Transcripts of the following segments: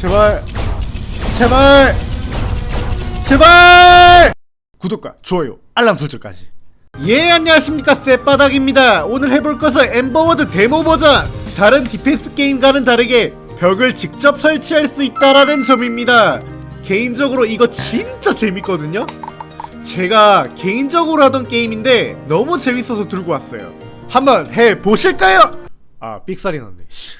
제발. 제발. 제발. 구독과 좋아요 알람 설정까지. 예 안녕하십니까. 쌔바닥입니다. 오늘 해볼 것은 엠버워드 데모 버전. 다른 디펜스 게임과는 다르게 벽을 직접 설치할 수 있다라는 점입니다. 개인적으로 이거 진짜 재밌거든요. 제가 개인적으로 하던 게임인데 너무 재밌어서 들고 왔어요. 한번 해보실까요? 아 삑살이 났네. 씨.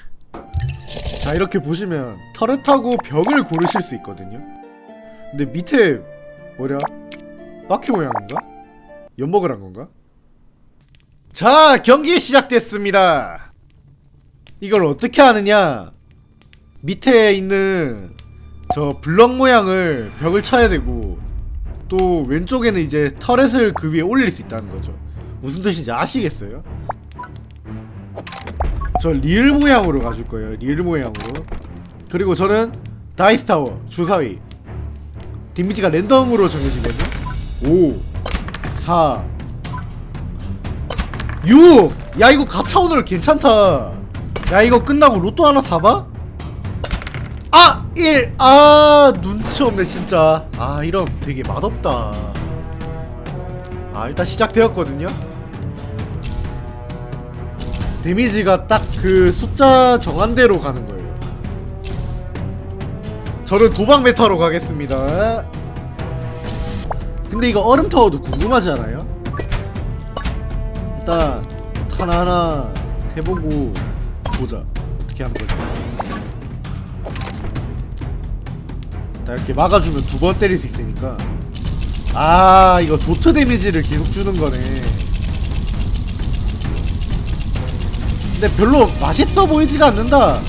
자 이렇게 보시면 터렛하고 벽을 고르실 수 있거든요 근데 밑에 뭐냐 바퀴 모양인가? 연먹을 한 건가? 자 경기 시작됐습니다 이걸 어떻게 하느냐 밑에 있는 저 블럭 모양을 벽을 쳐야 되고 또 왼쪽에는 이제 터렛을 그 위에 올릴 수 있다는 거죠 무슨 뜻인지 아시겠어요? 저 리을 모양으로 가줄 거예요. 리을 모양으로. 그리고 저는 다이스 타워 주사위. 데미지가 랜덤으로 정해지거든요. 5 4 6! 야 이거 가차 오늘 괜찮다. 야 이거 끝나고 로또 하나 사봐? 아! 1! 아 눈치 없네 진짜. 아 이럼 되게 맛없다. 아 일단 시작되었거든요. 데미지가 딱 그 숫자 정한 대로 가는 거예요. 저는 도박 메타로 가겠습니다. 근데 이거 얼음 타워도 궁금하지 않아요? 일단 하나하나 해보고 보자. 어떻게 하는 거지? 일단 이렇게 막아주면 두 번 때릴 수 있으니까. 아 이거 도트 데미지를 계속 주는 거네. 근데 별로 맛있어 보이지가 않는다.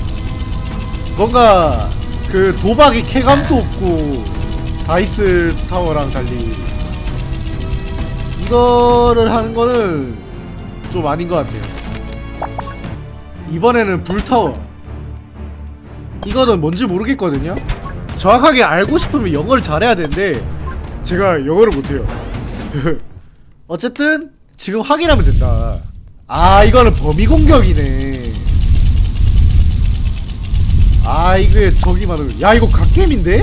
뭔가 그 도박이 쾌감도 없고 다이스 타워랑 달리 이거를 하는 거는 좀 아닌 것 같아요. 이번에는 불타워. 이거는 뭔지 모르겠거든요. 정확하게 알고 싶으면 영어를 잘해야 되는데 제가 영어를 못해요. 어쨌든 지금 확인하면 된다. 아 이거는 범위 공격이네. 아 이게 저기 말하는 야 이거 갓겜인데?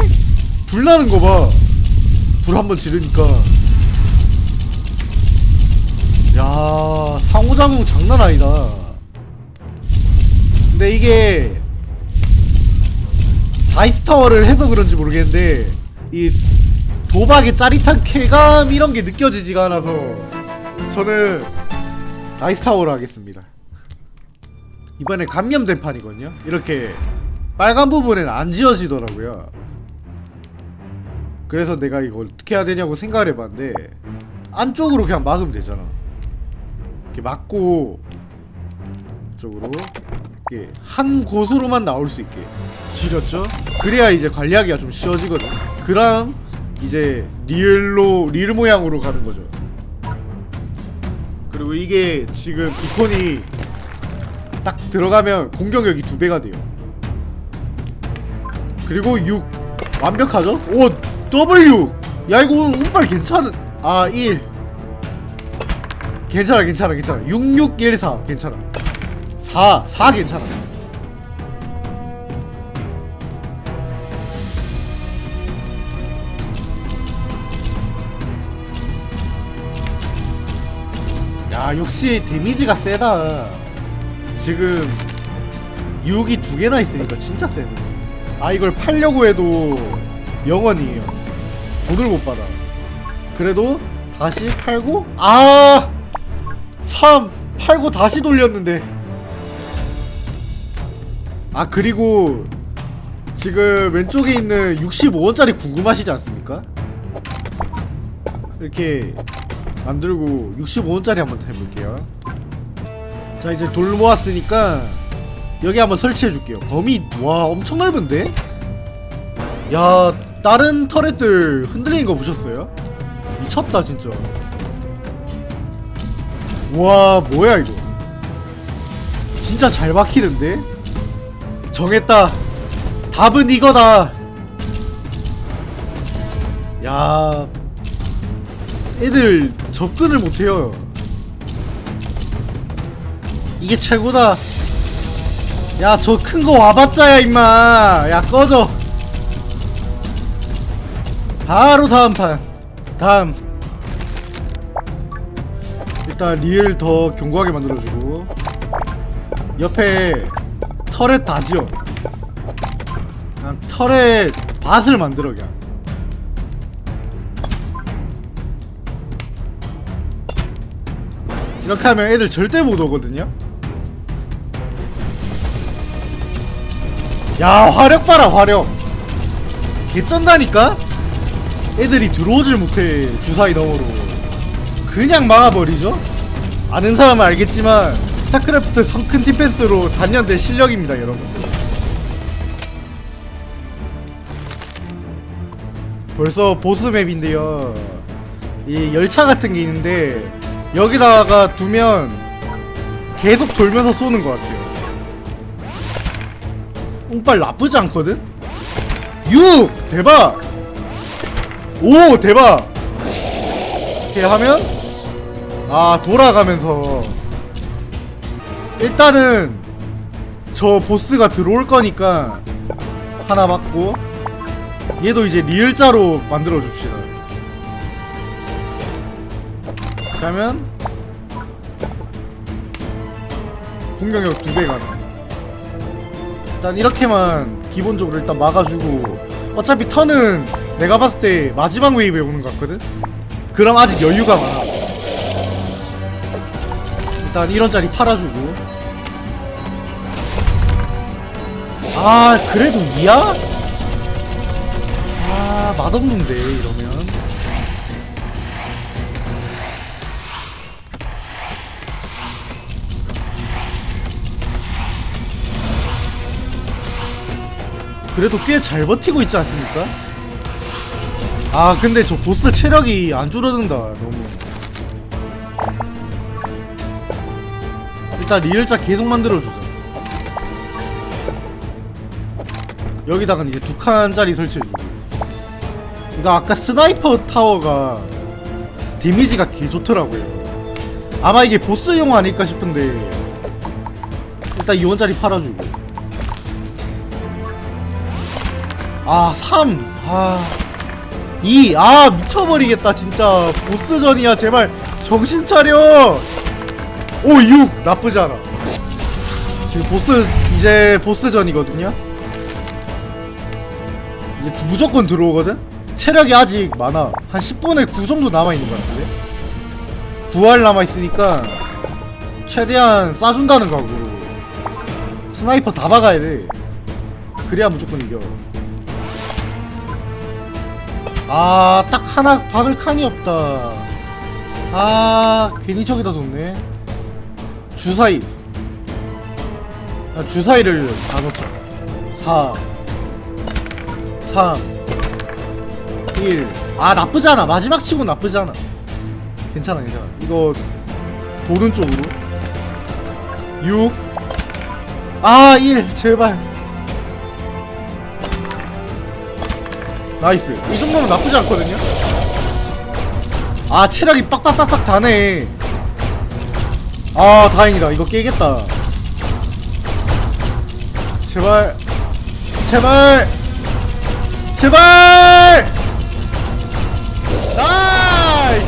불 나는 거봐불 한번 지르니까. 야 상호작용 장난 아니다. 근데 이게 다이스타워를 해서 그런지 모르겠는데 이 도박의 짜릿한 쾌감 이런 게 느껴지지가 않아서 저는 나이스타워로 하겠습니다. 이번에 감염된 판이거든요. 이렇게 빨간 부분에는 안 지워지더라고요. 그래서 내가 이거 어떻게 해야 되냐고 생각을 해봤는데 안쪽으로 그냥 막으면 되잖아. 이렇게 막고 이쪽으로 이렇게 한 곳으로만 나올 수 있게 지렸죠? 그래야 이제 관리하기가 좀 쉬워지거든. 그럼 이제 리을로 리을 모양으로 가는 거죠 그리고 이게 지금 이콘이 딱 들어가면 공격력이 두 배가 돼요. 그리고 6 완벽하죠? 오 W. 야 이거 오늘 운빨 괜찮은 아1 괜찮아 괜찮아 괜찮아. 6614 괜찮아. 4 4 괜찮아 야 역시 데미지가 세다. 지금 6이 두 개나 있으니까 진짜 세네. 아 이걸 팔려고 해도 0원이에요. 돈을 못 받아. 그래도 다시 팔고 아! 3 팔고 다시 돌렸는데. 아 그리고 지금 왼쪽에 있는 65원짜리 궁금하시지 않습니까? 이렇게 만들고 65원짜리 한번 해볼게요 자 이제 돌 모았으니까 여기 한번 설치해 줄게요 범위 와 엄청 넓은데? 야 다른 터렛들 흔들리는 거 보셨어요? 미쳤다 진짜 와 뭐야 이거 진짜 잘 박히는데? 정했다 답은 이거다 야 애들 접근을 못해요. 이게 최고다. 야 저 큰 거 와봤자야 임마. 야 꺼져. 바로 다음 판. 다음. 일단 리을 더 견고하게 만들어주고 옆에 터렛 다 지어 그냥 터렛 밭을 만들어 그냥 이렇게 하면 애들 절대 못 오거든요. 야 화력 봐라 화력. 개쩐다니까? 애들이 들어오질 못해 주사위 너머로. 그냥 막아버리죠? 아는 사람은 알겠지만 스타크래프트 성큰 디펜스로 단련된 실력입니다 여러분들 벌써 보스맵인데요. 이 열차 같은 게 있는데 여기다가 두면 계속 돌면서 쏘는 것 같아요 운빨 나쁘지 않거든? 6! 대박! 오! 대박! 이렇게 하면 아 돌아가면서 일단은 저 보스가 들어올 거니까 하나 맞고 얘도 이제 리을자로 만들어 줍시다 그러면 공격력 두 배가 나 일단 이렇게만 기본적으로 일단 막아주고 어차피 턴은 내가 봤을 때 마지막 웨이브에 오는 것 같거든? 그럼 아직 여유가 많아 일단 1원짜리 팔아주고 아 그래도 2야? 아 맛없는데 이러면 그래도 꽤 잘 버티고 있지 않습니까? 아 근데 저 보스 체력이 안 줄어든다 너무. 일단 리을자 계속 만들어주자. 여기다가는 이제 두 칸짜리 설치해주고 이거 아까 스나이퍼 타워가 데미지가 개 좋더라고요. 아마 이게 보스용 아닐까 싶은데 일단 2원짜리 팔아주고 아 3! 아. 2! 아 미쳐버리겠다 진짜. 보스전이야 제발. 정신 차려. 오 6! 나쁘지 않아. 지금 보스 이제 보스전이거든요? 이제 무조건 들어오거든? 체력이 아직 많아. 한 10분의 9 정도 남아있는 것 같은데? 9할 남아있으니까 최대한 싸준다는 각오로. 스나이퍼 다 박아야 돼. 그래야 무조건 이겨 아, 딱 하나 박을 칸이 없다. 아, 괜히 저기다 뒀네. 주사위. 아, 주사위를 다 넣자. 4, 3, 1. 아, 나쁘지 않아. 마지막 치고 나쁘지 않아. 괜찮아, 괜찮아. 이거, 도는 쪽으로. 6. 아, 1. 제발. 나이스. 이 정도면 나쁘지 않거든요? 아 체력이 빡빡빡빡 다네. 아 다행이다. 이거 깨겠다. 제발. 제발. 제발! 나이스!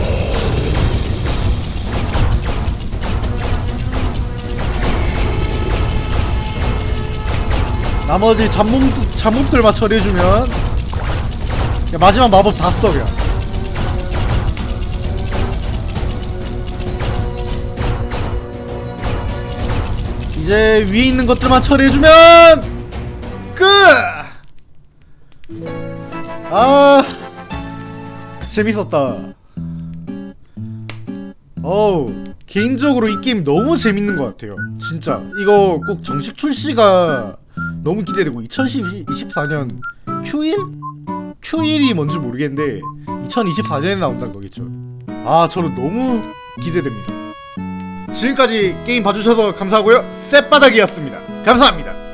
나머지 잡몸 잡몸들만 처리해주면 야, 마지막 마법 다 써 그냥 이제 위에 있는 것들만 처리해주면 끝! 아 재밌었다 어우 개인적으로 이 게임 너무 재밌는 것 같아요 진짜 이거 꼭 정식 출시가 너무 기대되고 2024년 Q1? Q1이 뭔지 모르겠는데 2024년에 나온다는 거겠죠. 아 저는 너무 기대됩니다. 지금까지 게임 봐주셔서 감사하고요. 쌔바닥이었습니다. 감사합니다.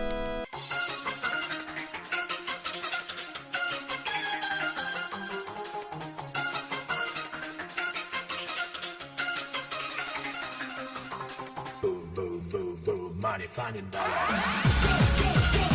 finding dollars.